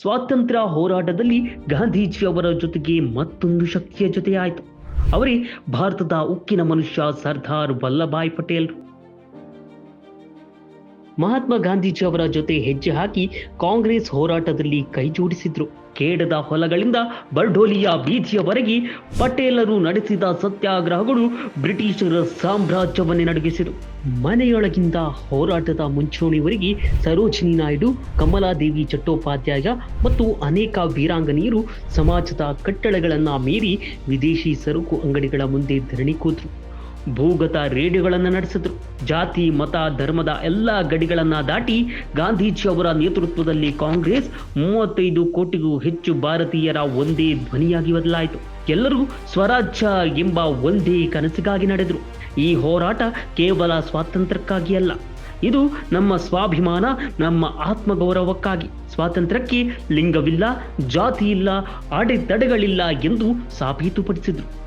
ಸ್ವಾತಂತ್ರ್ಯ ಹೋರಾಟದಲ್ಲಿ ಗಾಂಧೀಜಿ ಅವರ ಜೊತೆಗೆ ಮತ್ತೊಂದು ಶಕ್ತಿಯ ಜೊತೆಯಾಯಿತು. ಅವರೇ ಭಾರತದ ಉಕ್ಕಿನ ಮನುಷ್ಯ ಸರ್ದಾರ್ ವಲ್ಲಭಾಯ್ ಪಟೇಲ್. ಮಹಾತ್ಮ ಗಾಂಧೀಜಿ ಅವರ ಜೊತೆ ಹೆಜ್ಜೆ ಹಾಕಿ ಕಾಂಗ್ರೆಸ್ ಹೋರಾಟದಲ್ಲಿ ಕೈಜೋಡಿಸಿದ್ರು ಕೇಡದ ಹೊಲಗಳಿಂದ ಬರ್ಡೋಲಿಯ ಬೀದಿಯವರೆಗೆ ಪಟೇಲರು ನಡೆಸಿದ ಸತ್ಯಾಗ್ರಹಗಳು ಬ್ರಿಟಿಷರ ಸಾಮ್ರಾಜ್ಯವನ್ನೇ ನಡಗಿಸಿತು ಮನೆಯೊಳಗಿಂದ ಹೋರಾಟದ ಮುಂಚೂಣಿವರೆಗೆ ಸರೋಜಿನಿ ನಾಯ್ಡು, ಕಮಲಾದೇವಿ ಚಟ್ಟೋಪಾಧ್ಯಾಯ ಮತ್ತು ಅನೇಕ ವೀರಾಂಗನೆಯರು ಸಮಾಜದ ಕಟ್ಟಳೆಗಳನ್ನು ಮೀರಿ ವಿದೇಶಿ ಸರಕು ಅಂಗಡಿಗಳ ಮುಂದೆ ಧರಣಿ ಕೂತರು. ಭೂಗತ ರೇಡಿಯೋಗಳನ್ನು ನಡೆಸಿದ್ರು. ಜಾತಿ, ಮತ, ಧರ್ಮದ ಎಲ್ಲ ಗಡಿಗಳನ್ನು ದಾಟಿ ಗಾಂಧೀಜಿ ಅವರ ನೇತೃತ್ವದಲ್ಲಿ ಕಾಂಗ್ರೆಸ್ ಮೂವತ್ತೈದು ಕೋಟಿಗೂ ಹೆಚ್ಚು ಭಾರತೀಯರ ಒಂದೇ ಧ್ವನಿಯಾಗಿ ಬದಲಾಯಿತು. ಎಲ್ಲರೂ ಸ್ವರಾಜ್ಯ ಎಂಬ ಒಂದೇ ಕನಸಿಗಾಗಿ ನಡೆದರು. ಈ ಹೋರಾಟ ಕೇವಲ ಸ್ವಾತಂತ್ರ್ಯಕ್ಕಾಗಿ ಅಲ್ಲ, ಇದು ನಮ್ಮ ಸ್ವಾಭಿಮಾನ, ನಮ್ಮ ಆತ್ಮಗೌರವಕ್ಕಾಗಿ. ಸ್ವಾತಂತ್ರ್ಯಕ್ಕೆ ಲಿಂಗವಿಲ್ಲ ಜಾತಿ ಇಲ್ಲ ಅಡೆತಡೆಗಳಿಲ್ಲ ಎಂದು ಸಾಬೀತುಪಡಿಸಿದರು.